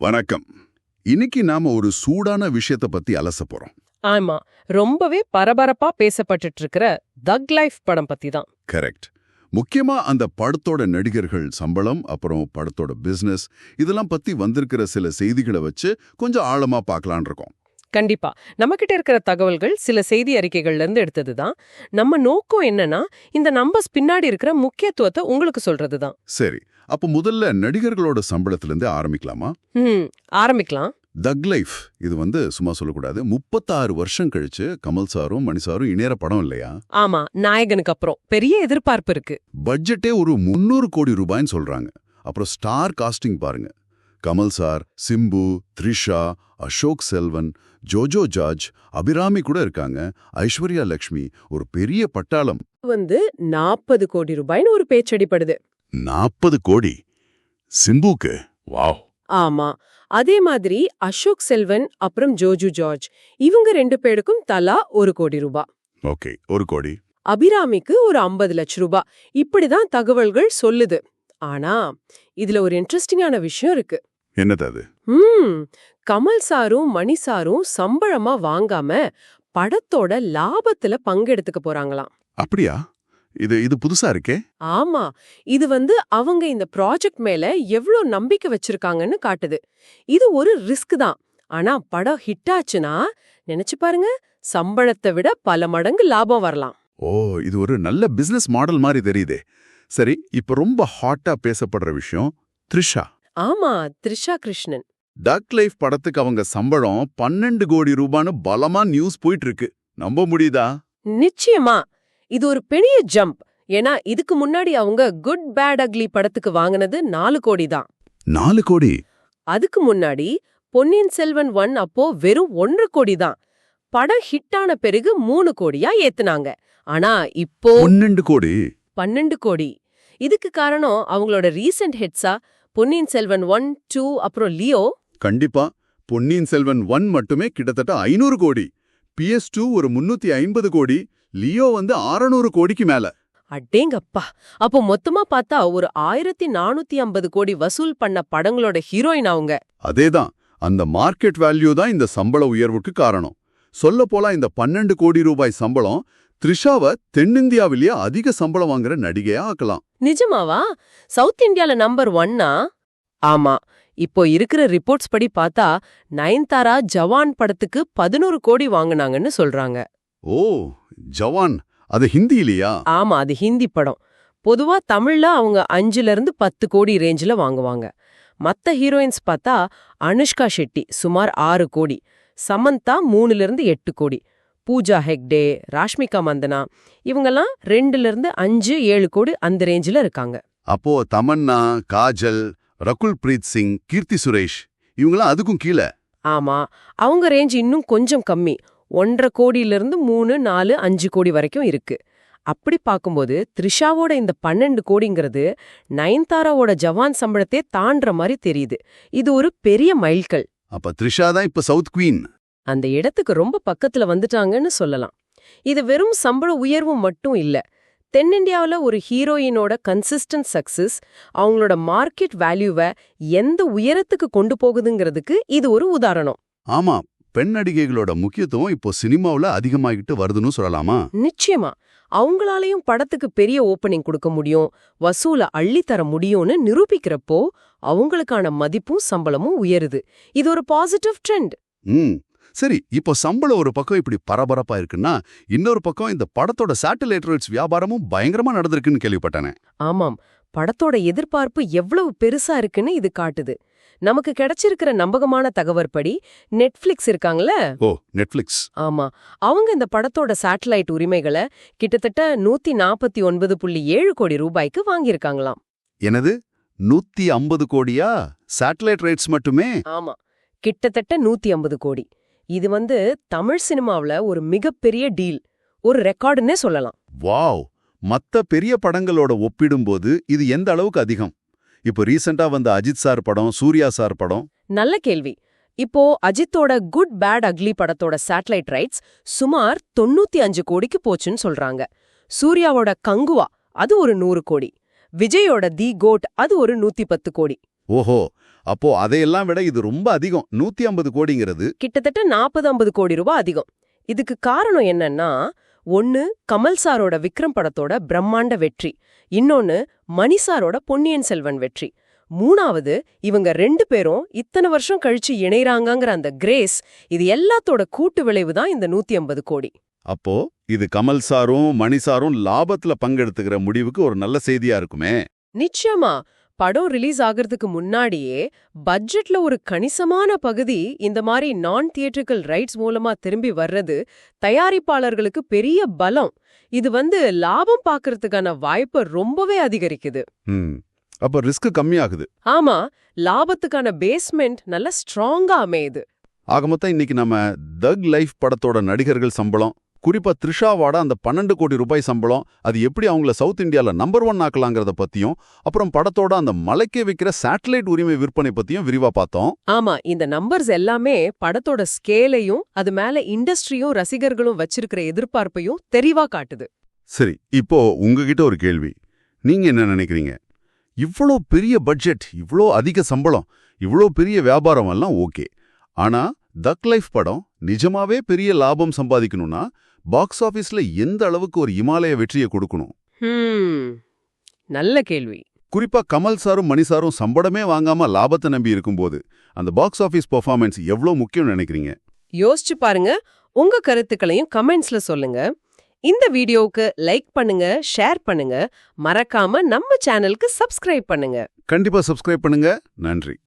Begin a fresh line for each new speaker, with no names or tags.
வணக்கம். இன்னைக்கு நாம ஒரு சூடான விஷயத்த பத்தி அலச போறோம்.
ஆமா ரொம்பவே பரபரப்பா பேசப்பட்டுட்டு இருக்கிற தக் லைஃப் படம் பத்தி தான்
கரெக்ட் முக்கியமா அந்த படத்தோட நடிகர்கள் சம்பளம் அப்புறம் படத்தோட பிசினஸ் இதெல்லாம் பத்தி வந்திருக்கிற சில செய்திகளை வச்சு கொஞ்சம் ஆழமா பார்க்கலான் இருக்கோம்
கண்டிப்பா. நம்மகிட்ட இருக்கிற தகவல்கள் சில செய்தி அறிக்கைகள்ல இருந்து எடுத்தது தான். நம்ம நோக்கம் என்னன்னா இந்த நம்பர்ஸ் பின்னாடி இருக்கிற முக்கியத்துவத்தை உங்களுக்கு சொல்றது தான்
சரி. அப்ப முதல்ல நடிகர்களோட சம்பளத்துல இருந்தே ஆரம்பிக்கலாமா?
ம் ஆரம்பிக்கலாம்.
தக் லைஃப் இது வந்து சும்மா சொல்லக்கூடாது. முப்பத்தாறு வருஷம் கழிச்சு கமல் சாரும் மணி சாரும் இணையற படம் இல்லையா?
ஆமா. நாயகனுக்கு அப்புறம். பெரிய எதிர்பார்ப்பு இருக்கு.
பட்ஜெட்டே ஒரு முந்நூறு கோடி ரூபாய்ன்னு சொல்றாங்க. அப்புறம் ஸ்டார் காஸ்டிங் பாருங்க. கமல் சார் சிம்பு த்ரிஷா அசோக் செல்வன் ஜோஜோ ஜார்ஜ் அபிராமி கூட இருக்காங்க. ஐஸ்வர்யா லக்ஷ்மி ஒரு பெரிய பட்டாளம்.
வந்து நாற்பது கோடி ரூபாய்னு ஒரு பேச்சடிப்படுது.
நாற்பது கோடி? சிம்புக்கு வாவ்.
ஆமா. அதே மாதிரி அசோக் செல்வன் அப்புறம் ஜோஜு ஜார்ஜ் இவங்க ரெண்டு பேருக்கும் தலா ஒரு கோடி ரூபாய்
ஓகே ஒரு கோடி.
அபிராமிக்கு ஒரு ஐம்பது லட்ச ரூபாய் இப்படிதான் தகவல்கள் சொல்லுது. ஆனா இதுல ஒரு இன்ட்ரெஸ்டிங்கான விஷயம் இருக்கு.
என்னது அது?
கமல் சாரும் மணி சாரும் சம்பளமா வாங்காம படத்தோட லாபத்துல பங்கெடுத்துக்க போறாங்களாம்.
அப்படியா? இது இது புதுசா இருக்கே?
ஆமா. இது வந்து அவங்க இந்த ப்ராஜெக்ட் மேல எவ்ளோ நம்பிக்கை வச்சிருக்காங்கன்னு காட்டுது. இது ஒரு ரிஸ்க் தான். ஆனா படம் ஹிட் ஆச்சுன்னா நினைச்சு பாருங்க சம்பளத்தை விட பல மடங்கு லாபம் வரலாம்.
ஓ இது ஒரு நல்ல பிசினஸ் மாடல் மாதிரி தெரியுதே. சரி இப்ப ரொம்ப ஹாட்டா பேசப்படுற விஷயம் த்ரிஷா.
ஆமா த்ரிஷா கிருஷ்ணன்.
டக் லைஃப் படத்துக்கு அவங்க சம்பளம் பன்னெண்டு கோடி ரூபான்னு பலமா நியூஸ் போயிட்டு இருக்கு நம்ப முடியுதா?
நிச்சயமா. இது ஒரு பெரிய ஜம்ப். ஏன்னா இதுக்கு முன்னாடி அவங்க குட் பேட் அக்லி படத்துக்கு வாங்கினது நாலு கோடி தான்.
நாலு கோடி?
அதுக்கு முன்னாடி பொன்னியின் செல்வன் ஒன் அப்போ வெறும் ஒன்று கோடி தான். படம் ஹிட் ஆன பிறகு மூணு கோடியா ஏத்துனாங்க. ஆனா இப்போ
பன்னெண்டு கோடி?
பன்னெண்டு கோடி. இதுக்கு காரணம் அவங்களோட ரீசெண்ட் ஹிட்ஸா பொன்னியின் செல்வன் ஒன் டூ அப்புறம் லியோ.
கண்டிப்பா. பொன்னியின் செல்வன் ஒன் மட்டுமே கிட்டத்தட்ட ஐநூறு கோடி. பிஎஸ் டூ ஒரு முன்னூத்தி ஐம்பது கோடி. லியோ வந்து அறநூறு கோடிக்கு மேல.
அடேங்கப்பா. அப்போ மொத்தமா பார்த்தா ஒரு ஆயிரத்தி நானூத்தி ஐம்பது கோடி வசூல் பண்ண படங்களோட ஹீரோயின் அவங்க.
அதேதான். அந்த மார்க்கெட் வேல்யூ தான் இந்த சம்பள உயர்வுக்கு காரணம். சொல்ல போலாம் இந்த பன்னெண்டு கோடி ரூபாய் சம்பளம் த்ரிஷாவை தென்னிந்தியாவிலேயே அதிக சம்பளம் வாங்குற நடிகையா ஆக்கலாம்.
நிஜமாவா? சவுத் இந்தியால நம்பர் ஒன்னா? ஆமா. இப்போ இருக்கிற ரிப்போர்ட்ஸ் படி பார்த்தா நயன்தாரா ஜவான் படத்துக்கு பதினோரு கோடி வாங்குனாங்கன்னு சொல்றாங்க.
ஓ ஜவான். அது ஹிந்தியிலையா?
ஆமா அது ஹிந்தி படம். பொதுவா தமிழ்ல அவங்க அஞ்சுல இருந்து பத்து கோடி ரேஞ்சில வாங்குவாங்க. மத்த ஹீரோயின்ஸ் பார்த்தா அனுஷ்கா ஷெட்டி சுமார் ஆறு கோடி. சமந்தா மூணுல இருந்து எட்டு கோடி. பூஜா ஹெக்டே ராஷ்மிகா மந்தனா இவங்கெல்லாம் ரெண்டுல இருந்து அஞ்சு ஏழு கோடி அந்த ரேஞ்சில இருக்காங்க.
அப்போ தமன்னா காஜல் ரகுல் பிரீத் சிங் கீர்த்தி சுரேஷ் இவங்களாம் அதுக்கும் கீழே.
ஆமா அவங்க ரேஞ்ச் இன்னும் கொஞ்சம் கம்மி. ஒன்றரை கோடியிலிருந்து மூணு நாலு அஞ்சு கோடி வரைக்கும் இருக்கு. அப்படி பார்க்கும்போது த்ரிஷாவோட இந்த பன்னெண்டு கோடிங்கிறது நயன்தாராவோட ஜவான் சம்பளத்தை தாண்டுற மாதிரி தெரியுது. இது ஒரு பெரிய மைல்கல்.
அப்ப த்ரிஷா தான் இப்ப சவுத் குவீன்.
அந்த இடத்துக்கு ரொம்ப பக்கத்துல வந்துட்டாங்கன்னு சொல்லலாம். இது வெறும் சம்பள உயர்வு மட்டும் இல்ல. தென்னிந்தியாவுல ஒரு ஹீரோயினோட கன்சிஸ்டன்ட் சக்சஸ் அவங்களோட மார்க்கெட் வேல்யூவை எந்த உயரத்துக்கு கொண்டு போகுதுங்கிறதுக்கு இது ஒரு உதாரணம்.
ஆமா பெண் நடிகைகளோட முக்கியத்துவம் இப்போ சினிமாவுல அதிகமாகிட்டு வருதுன்னு சொல்லலாமா?
நிச்சயமா. அவங்களாலையும் படத்துக்கு பெரிய ஓப்பனிங் கொடுக்க முடியும் வசூல அள்ளி தர முடியும்னு நிரூபிக்கிறப்போ அவங்களுக்கான மதிப்பும் சம்பளமும் உயருது. இது ஒரு பாசிட்டிவ் ட்ரெண்ட்
ம். சரி இப்போ சம்பளம் ஒரு பக்கம் இப்படி பரபரப்பா இருக்குன்னா இன்னொரு பக்கம் இந்த படத்தோட சேட்டலைட் ரைட்ஸ் வியாபாரமும் பயங்கரமா நடந்திருக்குன்னு கேள்விப்பட்டேனே.
ஆமாம். படத்தோட எதிர்பார்ப்பு எவ்வளவு பெருசா இருக்குன்னு இது காட்டுது. நமக்கு கிடைச்சிருக்கிற நம்பகமான தகவற்படி நெட்ஃபிளிக்ஸ் இருக்காங்கல்ல?
ஓ நெட்ஃபிளிக்ஸ்.
ஆமா. அவங்க இந்த படத்தோட சேட்டலைட் உரிமைகளை கிட்டத்தட்ட நூத்தி நாற்பத்தி ஒன்பது புள்ளி ஏழு கோடி ரூபாய்க்கு வாங்கியிருக்காங்களாம்.
எனது நூத்தி ஐம்பது கோடியா? சேட்டலைட் ரைட்ஸ் மட்டுமே?
ஆமா. கிட்டத்தட்ட நூத்தி ஐம்பது கோடி. இது வந்து தமிழ் சினிமாவுல ஒரு மிகப்பெரிய டீல். ஒரு ரெக்கார்டுன்னே சொல்லலாம்.
வாவ்! மத்த பெரிய படங்களோட ஒப்பிடும்போது இது எந்த அளவுக்கு அதிகம்? இப்போ ரீசெண்டா வந்த அஜித் சார் படம் சூர்யா சார் படம்.
நல்ல கேள்வி. இப்போ அஜித்தோட குட் பேட் அக்லி படத்தோட சேட்டலைட் ரைட்ஸ் சுமார் தொண்ணூத்தி அஞ்சு கோடிக்கு போச்சுன்னு சொல்றாங்க. சூர்யாவோட கங்குவா அது ஒரு நூறு கோடி. விஜயோட தி கோட் அது ஒரு நூத்தி பத்து கோடி.
ஓஹோ! அப்போ அதையெல்லாம் விட இது ரொம்ப அதிகம். நூத்தி ஐம்பது கோடிங்கிறது.
கிட்டத்தட்ட நாற்பது ஐம்பது கோடி ரூபாய் அதிகம். இதுக்கு காரணம் என்னன்னா ஒன்னு கமல் சாரோட விக்ரம் படத்தோட பிரம்மாண்ட வெற்றி. இன்னொன்னு மணி சாரோட பொன்னியின் செல்வன் வெற்றி. மூணாவது இவங்க ரெண்டு பேரும் இத்தனை வருஷம் கழிச்சு இணைறாங்கங்கிற அந்த கிரேஸ் இது எல்லாத்தோட கூட்டு விளைவு தான் இந்த நூத்தி ஐம்பது கோடி.
அப்போ இது கமல் சாரும் மணி சாரும் லாபத்துல பங்கெடுத்துக்கிற முடிவுக்கு ஒரு நல்ல செய்தியா இருக்குமே?
நிச்சயமா. படம் ரிலீஸ் ஆகிறதுக்கு முன்னாடியே பட்ஜெட்ல ஒரு கணிசமான பகுதி இந்த மாதிரி நான் தியேட்ரிக்கல் ரைட்ஸ் மூலமா திரும்பி வர்றது தயாரிப்பாளர்களுக்கு பெரிய பலம். இது வந்து லாபம் பார்க்கறதுக்கான வாய்ப்பை ரொம்பவே அதிகரிக்குது.
அப்ப ரிஸ்க் கம்மியாகுது.
ஆமா லாபத்துக்கான பேஸ்மெண்ட் நல்ல ஸ்ட்ராங்கா அமையுது.
ஆக மொத்தம் இன்னைக்கு நம்ம தக் லைஃப் படத்தோட நடிகர்கள் சம்பளம் குறிப்பா த்ரிஷாவோட அந்த பன்னெண்டு கோடி ரூபாய் சம்பளம் அது எப்படி அவங்கள சவுத் இந்தியால நம்பர் ஒன் ஆக்கலாங்கிறத பத்தியும் அப்புறம் படத்தோட அந்த மலைக்கே விற்கிற சேட்டலைட் உரிமை விற்பனை பத்தியும் விரிவா பார்த்தோம்.
ஆமா இந்த நம்பர்ஸ் எல்லாமே படத்தோட ஸ்கேலையும் அது மேல இண்டஸ்ட்ரியும் ரசிகர்களும் வச்சிருக்கிற எதிர்பார்ப்பையும் தெளிவா காட்டுது.
சரி இப்போ உங்ககிட்ட ஒரு கேள்வி. நீங்க என்ன நினைக்கிறீங்க? இவ்வளோ பெரிய பட்ஜெட் இவ்வளோ அதிக சம்பளம் இவ்வளோ பெரிய வியாபாரம் எல்லாம் ஓகே. ஆனா தக் லைஃப் படம் நிஜமாவே பெரிய லாபம் சம்பாதிக்கணும்னா பாக்ஸ் ஆபீஸ்ல எந்த அளவுக்கு ஒரு இமாலய வெற்றியை கொடுக்கணும்?
நல்ல கேள்வி.
குறிப்பா கமல் சாரும் மணி சாரும் சம்பளமே வாங்காம லாபத்தை நம்பி இருக்கும்போது அந்த பாக்ஸ் ஆபீஸ் பெர்ஃபார்மன்ஸ் எவ்வளோ முக்கியம்னு நினைக்கிறீங்க?
யோசிச்சு பாருங்க. உங்க கருத்துக்களையும் கமெண்ட்ஸ்ல சொல்லுங்க. இந்த வீடியோவுக்கு லைக் பண்ணுங்க ஷேர் பண்ணுங்க. மறக்காம நம்ம சேனலுக்கு சப்ஸ்கிரைப் பண்ணுங்க.
கண்டிப்பா சப்ஸ்கிரைப் பண்ணுங்க. நன்றி.